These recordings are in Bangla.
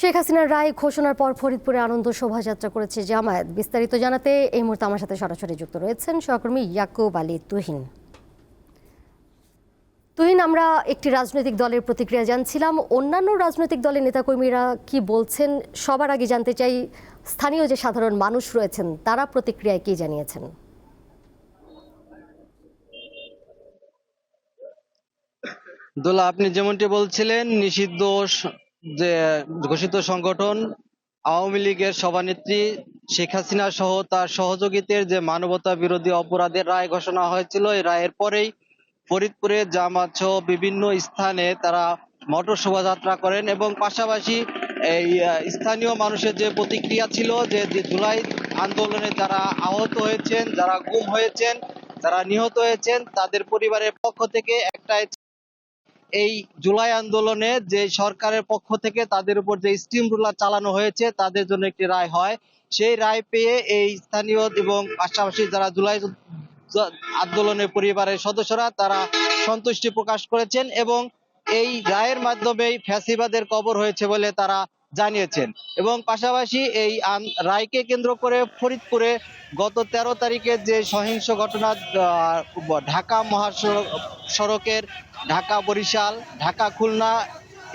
শেখ হাসিনার রায় ঘোষণার পর ফরিদপুরে আনন্দ শোভাযাত্রা করেছে জামায়াত। বিস্তারিত জানাতে এই মুহূর্তে আমার সাথে সরাসরি যুক্ত রয়েছেন সহকর্মী ইয়াকুব আলী তুহিন। তুহিন, আমরা একটি রাজনৈতিক দলের প্রতিক্রিয়া জানছিলাম। অন্যান্য রাজনৈতিক দলের নেতাকর্মীরা কি বলছেন সবার আগে জানতে চাই, স্থানীয় যে সাধারণ মানুষ রয়েছেন, তারা প্রতিক্রিয়ায় কি জানিয়েছেন? দোলা, আপনি যেমনটি বলছিলেন, নিষিদ্ধ যে ঘোষিত সংগঠন আওয়ামী লীগের সভানেত্রী শেখ হাসিনা সহ তার সহযোগীদের যে মানবতা বিরোধী অপরাধের রায় ঘোষণা হয়েছিল, এই রায়ের পরেই ফরিদপুরে জামাত সহ বিভিন্ন স্থানে তারা মোটর শোভাযাত্রা করেন এবং পাশাপাশি এই স্থানীয় মানুষের যে প্রতিক্রিয়া ছিল যে জুলাই আন্দোলনে যারা আহত হয়েছেন, যারা গুম হয়েছেন, যারা নিহত হয়েছেন, তাদের পরিবারের পক্ষ থেকে একটাই এই জুলাই আন্দোলনে যে সরকারের পক্ষ থেকে তাদের উপর যে স্টিম রুলার চালানো হয়েছে, তাদের জন্য একটি রায় হয়। সেই রায় পেয়ে এই স্থানীয় এবং পাশাপাশি যারা জুলাই আন্দোলনের পরিবারের সদস্যরা, তারা সন্তুষ্টি প্রকাশ করেছেন এবং এই রায়ের মাধ্যমেই ফ্যাসিবাদের কবর হয়েছে বলে তারা জানিয়েছেন। এবং পাশাপাশি এই রায়কে কেন্দ্র করে ফরিদপুরে গত তেরো তারিখে যে সহিংস ঘটনা ঢাকা মহাসড়ক, সড়কের ঢাকা বরিশাল, ঢাকা খুলনা,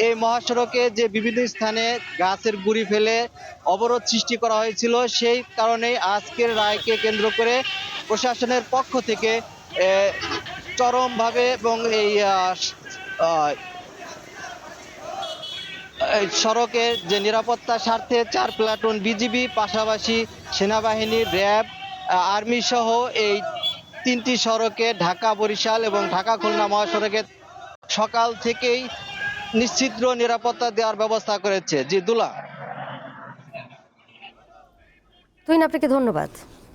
এই মহাসড়কে যে বিভিন্ন স্থানে গাছের গুড়ি ফেলে অবরোধ সৃষ্টি করা হয়েছিল, সেই কারণেই আজকের রায়কে কেন্দ্র করে প্রশাসনের পক্ষ থেকে চরমভাবে এবং এই সড়কের যে নিরাপত্তার স্বার্থে চার প্লাটুন বিজিবি, পাশাপাশি সেনাবাহিনী, র্যাব, আর্মি সহ এই তিনটি সড়কে ঢাকা বরিশাল এবং ঢাকা খুলনা মহাসড়কে সকাল থেকেই নিশ্চিদ্র নিরাপত্তা দেওয়ার ব্যবস্থা করেছে। জি, দুলা। তুহিন, আপনাকে ধন্যবাদ।